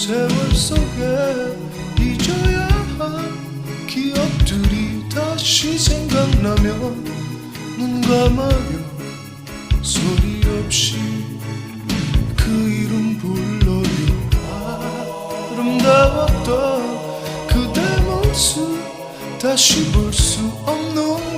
세월 속에 잊어야 할 기억들이 다시 생각나면 눈 감아요 소리 없이 그 이름 불러요. 아름다웠던 그대 모습 다시 볼 수 없는